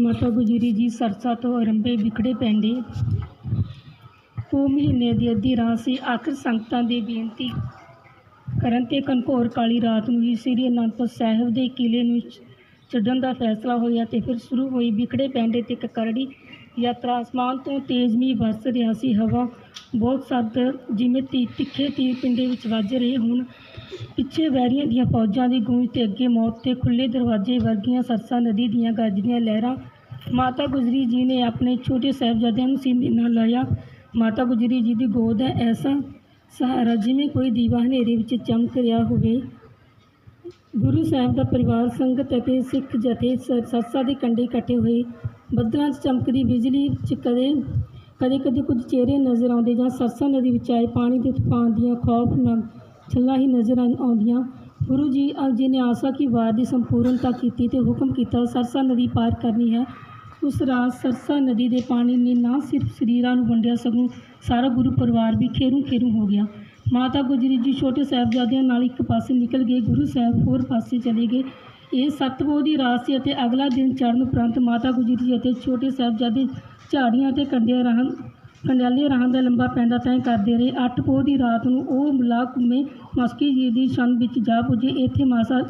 ਮਾਤਾ ਗੁਜਰੀ ਜੀ ਸਰਸਾ ਤੋਂ ਅਰੰਭੇ ਵਿਖੜੇ ਪੈਂਦੇ। ਉਹ ਮਹੀਨੇ ਦੀ ਅੱਧੀ ਰਾਤ ਸੀ, ਆਖਰ ਸੰਗਤਾਂ ਦੀ ਬੇਨਤੀ ਕਰਨ ਤੇ ਕਨਕੋਰ ਕਾਲੀ ਰਾਤ ਨੂੰ ਹੀ ਸ੍ਰੀ ਅਨੰਦਪੁਰ ਸਾਹਿਬ ਦੇ ਕਿਲੇ ਨੂੰ ਛੱਡਣ ਦਾ ਫੈਸਲਾ ਹੋਇਆ ਤੇ ਫਿਰ ਸ਼ੁਰੂ ਹੋਈ ਵਿਖੜੇ ਪੈਂਦੇ ਤੇ ਕਕਰੜੀ ਯਾਤਰਾ ਅਸਮਾਨ ਤੋਂ ਤੇਜ਼ਮੀ ਮੀਂਹ ਵਰਸ ਰਿਹਾ ਸੀ, ਹਵਾ ਬਹੁਤ ਸੱਦ ਜਿਵੇਂ ਤੀ, ਤਿੱਖੇ ਤੀਰ ਪਿੰਡੇ ਵਿੱਚ ਵੱਜ ਰਹੇ ਹੋਣ। ਪਿੱਛੇ ਵੈਰੀਆਂ ਦੀਆਂ ਫੌਜਾਂ ਦੀ ਗੂੰਜ ਤੇ ਅੱਗੇ ਮੌਤ ਤੇ ਖੁੱਲੇ ਦਰਵਾਜ਼ੇ ਵਰਗੀਆਂ ਸਰਸਾ ਨਦੀ ਦੀਆਂ ਗਰਜਦੀਆਂ ਲਹਿਰਾਂ। ਮਾਤਾ ਗੁਜਰੀ ਜੀ ਨੇ ਆਪਣੇ ਛੋਟੇ ਸਾਹਿਬਜ਼ਾਦਿਆਂ ਨੂੰ ਸੀਨੇ ਨਾਲ ਲਾਇਆ। ਮਾਤਾ ਗੁਜਰੀ ਜੀ ਦੀ ਗੋਦ ਹੈ ਐਸਾ ਸਹਾਰਾ ਜਿਵੇਂ ਕੋਈ ਦੀਵਾ ਹਨੇਰੇ ਵਿੱਚ ਚਮਕ ਰਿਹਾ ਹੋਵੇ। ਗੁਰੂ ਸਾਹਿਬ ਦਾ ਪਰਿਵਾਰ, ਸੰਗਤ ਅਤੇ ਸਿੱਖ ਜਥੇ ਸਰਸਾ ਦੇ ਕੰਢੇ ਇਕੱਠੇ ਹੋਏ। ਬੱਦਲਾਂ 'ਚ ਚਮਕਦੀ ਬਿਜਲੀ 'ਚ ਕਦੇ ਕਦੇ ਕਦੇ ਕੁਝ ਚਿਹਰੇ ਨਜ਼ਰ ਆਉਂਦੇ ਜਾਂ ਸਰਸਾ ਨਦੀ ਵਿੱਚ ਆਏ ਪਾਣੀ ਦੇ ਤੂਫਾਨ ਦੀਆਂ ਖੌਫਨਾਕ ਛੱਲਾਂ ਹੀ ਨਜ਼ਰ ਆਂ- ਆਉਂਦੀਆਂ। ਗੁਰੂ ਜੀ ਜੀ ਨੇ ਆਸਾ ਕੀ ਵਾਰ ਦੀ ਸੰਪੂਰਨਤਾ ਕੀਤੀ ਤੇ ਹੁਕਮ ਕੀਤਾ ਸਰਸਾ ਨਦੀ ਪਾਰ ਕਰਨੀ ਹੈ। ਉਸ ਰਾਤ ਸਰਸਾ ਨਦੀ ਦੇ ਪਾਣੀ ਨੇ ਨਾ ਸਿਰਫ ਸਰੀਰਾਂ ਨੂੰ ਵੰਡਿਆ, ਸਗੋਂ ਸਾਰਾ ਗੁਰੂ ਪਰਿਵਾਰ ਵੀ ਖੇਰੂ ਖੇਰੂ ਹੋ ਗਿਆ। ਮਾਤਾ ਗੁਜਰੀ ਜੀ ਛੋਟੇ ਸਾਹਿਬਜ਼ਾਦਿਆਂ ਨਾਲ ਇੱਕ ਪਾਸੇ ਨਿਕਲ ਗਏ, ਗੁਰੂ ਸਾਹਿਬ ਹੋਰ ਪਾਸੇ ਚਲੇ ਗਏ। ਇਹ ਸਤਪੋਹ ਦੀ ਰਾਤ ਸੀ ਅਤੇ ਅਗਲਾ ਦਿਨ ਚੜ੍ਹਨ ਉਪਰੰਤ ਮਾਤਾ ਗੁਜਰੀ ਜੀ ਅਤੇ ਛੋਟੇ ਸਾਹਿਬਜ਼ਾਦੇ ਝਾੜੀਆਂ ਅਤੇ ਕੰਡਿਆਂ ਰਾਹ ਕੰਡਿਆਲੇ ਰਾਹਾਂ ਦਾ ਲੰਬਾ ਪੈਂਡਾ ਤੈਅ ਕਰਦੇ ਰਹੇ। ਅੱਠ ਪੋਹ ਦੀ ਰਾਤ ਨੂੰ ਉਹ ਮਲਾਕੁਮੇ ਮਸਕੀ ਜੀ ਦੀ ਛੰਨ ਵਿੱਚ ਜਾ ਪੁੱਜੇ। ਇੱਥੇ ਮਾਸਾ,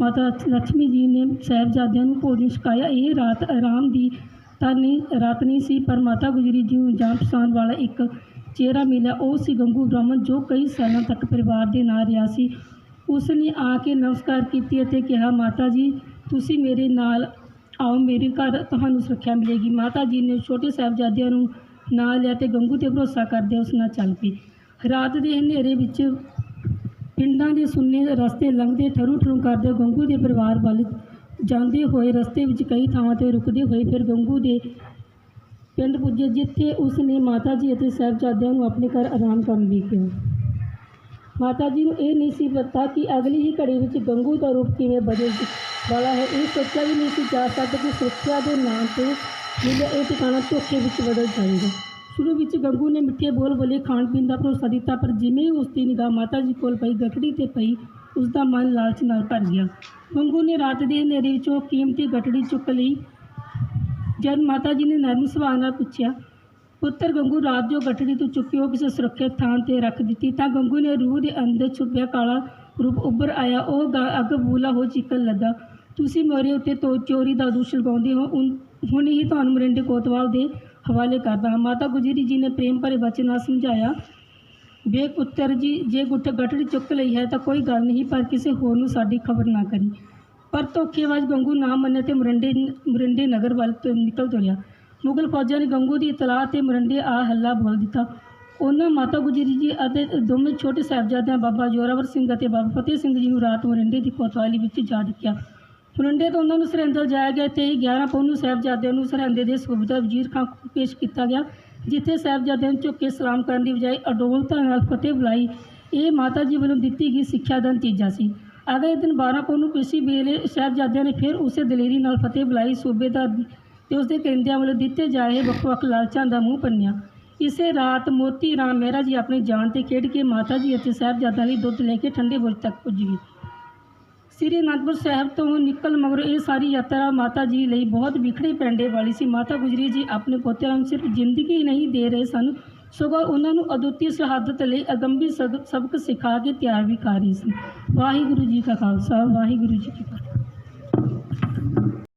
ਮਾਤਾ ਲక్ష్ਮੀ ਜੀ ਨੇ ਸਾਹਿਬਜ਼ਾਦਿਆਂ ਨੂੰ ਭੋਜਨ ਛਕਾਇਆ। ਇਹ ਰਾਤ ਆਰਾਮ ਦੀ ਤਾਂ ਨਹੀਂ, ਰਾਤ ਨਹੀਂ ਸੀ, ਪਰ ਮਾਤਾ ਗੁਜਰੀ ਜੀ ਨੂੰ ਜਾਣ ਪਛਾਣ ਵਾਲਾ ਇੱਕ ਚਿਹਰਾ ਮਿਲਿਆ। ਉਹ ਸੀ ਗੰਗੂ ਬ੍ਰਾਹਮਣ ਜੋ ਕਈ ਸਾਲਾਂ ਤੱਕ ਪਰਿਵਾਰ ਦੇ ਨਾਲ ਰਿਹਾ ਸੀ। ਉਸ ਨੇ ਆ ਕੇ ਨਮਸਕਾਰ ਕੀਤੀ ਅਤੇ ਕਿਹਾ, ਮਾਤਾ ਜੀ, ਤੁਸੀਂ ਮੇਰੇ ਨਾਲ ਆਓ, ਮੇਰੇ ਘਰ ਤੁਹਾਨੂੰ ਸੁਰੱਖਿਆ ਮਿਲੇਗੀ। ਮਾਤਾ ਜੀ ਨੇ ਛੋਟੇ ਸਾਹਿਬਜ਼ਾਦਿਆਂ ਨੂੰ ਨਾਲ ਲਿਆ ਤੇ ਗੰਗੂ ਤੇ ਭਰੋਸਾ ਕਰਦੇ ਉਸ ਨਾਲ ਚੱਲ ਪਈ ਰਾਤ ਦੇ ਹਨੇਰੇ ਵਿੱਚ ਪਿੰਡਾਂ ਦੇ ਸੁੰਨੇ ਰਸਤੇ ਲੰਘਦੇ ਠਰੂ ਠਰੂ ਕਰਦੇ ਗੰਗੂ ਦੇ ਪਰਿਵਾਰ ਵੱਲ ਜਾਂਦੇ ਹੋਏ ਰਸਤੇ ਵਿੱਚ ਕਈ ਥਾਵਾਂ ਤੇ ਰੁਕਦੇ ਹੋਏ ਫਿਰ ਗੰਗੂ ਦੇ ਪਿੰਡ ਪੁੱਜੇ, ਜਿੱਥੇ ਉਸ ਨੇ ਮਾਤਾ ਜੀ ਅਤੇ ਸਾਹਿਬਜ਼ਾਦਿਆਂ ਨੂੰ ਆਪਣੇ ਘਰ ਆਰਾਮ ਕਰਨ ਲਈ ਕਿਹਾ। ਮਾਤਾ ਜੀ ਨੂੰ ਇਹ ਨਹੀਂ ਸੀ ਪਤਾ ਕਿ ਅਗਲੀ ਹੀ ਘੜੀ ਵਿੱਚ ਗੰਗੂ ਦਾ ਰੂਪ ਕਿਵੇਂ ਬਦਲ ਵਾਲਾ ਹੈ। ਇਹ ਸੋਚਿਆ ਵੀ ਨਹੀਂ ਸੀ ਜਾ ਸਕਦਾ ਕਿ ਸੁਰੱਖਿਆ ਦੇ ਨਾਂ ਤੇ ਮਿਲਿਆ ਇਹ ਟਿਕਾਣਾ ਧੋਖੇ ਵਿੱਚ ਬਦਲ ਜਾਏਗਾ ਸ਼ੁਰੂ ਵਿੱਚ ਗੰਗੂ ਨੇ ਮਿੱਠੇ ਬੋਲ ਬੋਲੇ ਖਾਣ ਪੀਣ ਦਾ ਭਰੋਸਾ ਦਿੱਤਾ, ਪਰ ਜਿਵੇਂ ਹੀ ਉਸ ਦੀ ਨਿਗਾਹ ਮਾਤਾ ਜੀ ਕੋਲ ਪਈ, ਗਠੜੀ ਤੇ ਪਈ, ਉਸ ਦਾ ਮਨ ਲਾਲਚ ਨਾਲ ਭਰ ਗਿਆ। ਗੰਗੂ ਨੇ ਰਾਤ ਦੇ ਹਨੇਰੇ ਵਿੱਚੋਂ ਕੀਮਤੀ ਗਠੜੀ ਚੁੱਕ ਲਈ, ਜਦ ਮਾਤਾ ਜੀ ਨੇ ਨਰਮ ਸੁਭਾਅ ਨਾਲ ਪੁੱਛਿਆ ਪੁੱਤਰ ਗੰਗੂ, ਰਾਤ ਜੋ ਗਠੜੀ ਤੋਂ ਚੁੱਕਿਓ ਕਿਸੇ ਸੁਰੱਖਿਅਤ ਥਾਂ ਤੇ ਰੱਖ ਦਿੱਤੀ, ਤਾਂ ਗੰਗੂ ਨੇ ਰੂਹ ਦੇ ਅੰਦਰ ਛੁਪਿਆ ਕਾਲਾ ਰੂਪ ਉੱਭਰ ਆਇਆ। ਉਹ ਅੱਗ ਬੂਲਾ ਹੋ ਚਿਕਨ ਲੱਗਾ। ਤੁਸੀਂ ਮੋਰੇ ਉੱਤੇ ਤੋ, ਚੋਰੀ ਦਾ ਦੋਸ਼ ਲਗਾਉਂਦੇ ਹੋ। ਹੁਣ ਹੀ ਤੁਹਾਨੂੰ ਮਰਿੰਡੇ ਕੋਤਵਾਲ ਦੇ ਹਵਾਲੇ ਕਰਦਾ ਹਾਂ। ਮਾਤਾ ਗੁਜਰੀ ਜੀ ਨੇ ਪ੍ਰੇਮ ਭਰੇ ਬਚਨ ਨਾਲ ਸਮਝਾਇਆ, ਬੇ ਪੁੱਤਰ ਜੀ, ਜੇ ਗੁੱਟ ਗਠੜੀ ਚੁੱਕ ਲਈ ਹੈ ਤਾਂ ਕੋਈ ਗੱਲ ਨਹੀਂ, ਪਰ ਕਿਸੇ ਹੋਰ ਨੂੰ ਸਾਡੀ ਖਬਰ ਨਾ ਕਰੀ। ਪਰ ਧੋਖੇਬਾਜ਼ ਗੰਗੂ ਨਾ ਮੰਨੇ ਤੇ ਮਰਿੰਡੇ ਮਰਿੰਡੇ ਨਗਰ ਵੱਲ ਤੋਂ ਨਿਕਲ ਤੁਰਿਆ। ਮੁਗਲ ਫੌਜਾਂ ਨੇ ਗੰਗੂ ਦੀ ਇਤਲਾਹ ਤੇ ਮਰਿੰਡੇ ਆ ਹੱਲਾ ਬੋਲ ਦਿੱਤਾ। ਉਹਨਾਂ ਮਾਤਾ ਗੁਜਰੀ ਜੀ ਅਤੇ ਦੋਵੇਂ ਛੋਟੇ ਸਾਹਿਬਜ਼ਾਦਿਆਂ ਬਾਬਾ ਜੋਰਾਵਰ ਸਿੰਘ ਅਤੇ ਬਾਬਾ ਫਤਿਹ ਸਿੰਘ ਜੀ ਨੂੰ ਰਾਤ ਮਰਿੰਡੇ ਦੀ ਕੋਤਵਾਲੀ ਵਿੱਚ ਜਾ ਡਿੱਕਿਆ ਮਰਿੰਡੇ ਤੋਂ ਉਹਨਾਂ ਨੂੰ ਸਰਹੰਦ ਜਾਇਆ ਗਿਆ ਤੇ 11 ਪੌਣ ਨੂੰ ਸਾਹਿਬਜ਼ਾਦਿਆਂ ਨੂੰ ਸਰਹੰਦੇ ਦੇ ਸੂਬੇਦਾਰ ਵਜ਼ੀਰ ਖਾਨ ਕੋਲ ਪੇਸ਼ ਕੀਤਾ ਗਿਆ, ਜਿੱਥੇ ਸਾਹਿਬਜ਼ਾਦਿਆਂ ਨੂੰ ਝੁੱਕ ਕੇ ਸਲਾਮ ਕਰਨ ਦੀ ਬਜਾਏ ਅਡੋਲਤਾ ਨਾਲ ਫਤਿਹ ਬੁਲਾਈ। ਇਹ ਮਾਤਾ ਜੀ ਵੱਲੋਂ ਦਿੱਤੀ ਗਈ ਸਿੱਖਿਆ ਦਾ ਨਤੀਜਾ ਸੀ। ਅਗਲੇ ਦਿਨ 12 ਪੌਣ ਨੂੰ ਪੇਸ਼ੀ ਵੇਲੇ ਸਾਹਿਬਜ਼ਾਦਿਆਂ ਨੇ ਫਿਰ ਉਸੇ ਦਲੇਰੀ ਨਾਲ ਫਤਿਹ ਬੁਲਾਈ। ਸੂਬੇਦਾਰ ਦੀ ਤੇ ਉਸਦੇ ਕਰਿੰਦਿਆਂ ਵੱਲੋਂ ਦਿੱਤੇ ਜਾ ਰਹੇ ਵੱਖ-ਵੱਖ ਲਾਲਚਾਂ ਦਾ ਮੂੰਹ ਪੰਨਿਆ। ਇਸੇ ਰਾਤ ਮੋਤੀ ਰਾਮ ਮਹਿਰਾ ਜੀ ਆਪਣੀ ਜਾਨ ਤੇ ਖੇਡ ਕੇ ਮਾਤਾ ਜੀ ਅਤੇ ਸਾਹਿਬਜ਼ਾਦਿਆਂ ਲਈ ਦੁੱਧ ਲੈ ਕੇ ਠੰਡੇ ਬੁਰਜ ਤੱਕ ਪੁੱਜ ਗਏ। ਸ੍ਰੀ ਅਨੰਦਪੁਰ ਸਾਹਿਬ ਤੋਂ ਨਿਕਲ ਮਗਰੋਂ ਇਹ ਸਾਰੀ ਯਾਤਰਾ ਮਾਤਾ ਜੀ ਲਈ ਬਹੁਤ ਵਿਖੜੇ ਪੈਂਡੇ ਵਾਲੀ ਸੀ। ਮਾਤਾ ਗੁਜਰੀ ਜੀ ਆਪਣੇ ਪੋਤਿਆਂ ਨੂੰ ਸਿਰਫ ਜ਼ਿੰਦਗੀ ਨਹੀਂ ਦੇ ਰਹੇ ਸਨ, ਸਗੋਂ ਉਹਨਾਂ ਨੂੰ ਅਦੁੱਤੀ ਸ਼ਹਾਦਤ ਲਈ ਅਗੰਭੀ ਸਦ- ਸਬਕ ਸਿਖਾ ਕੇ ਤਿਆਰ ਵੀ ਕਰ ਰਹੀ ਸੀ ਵਾਹਿਗੁਰੂ ਜੀ ਕਾ ਖਾਲਸਾ, ਵਾਹਿਗੁਰੂ ਜੀ ਕੀ ਫਤਿਹ।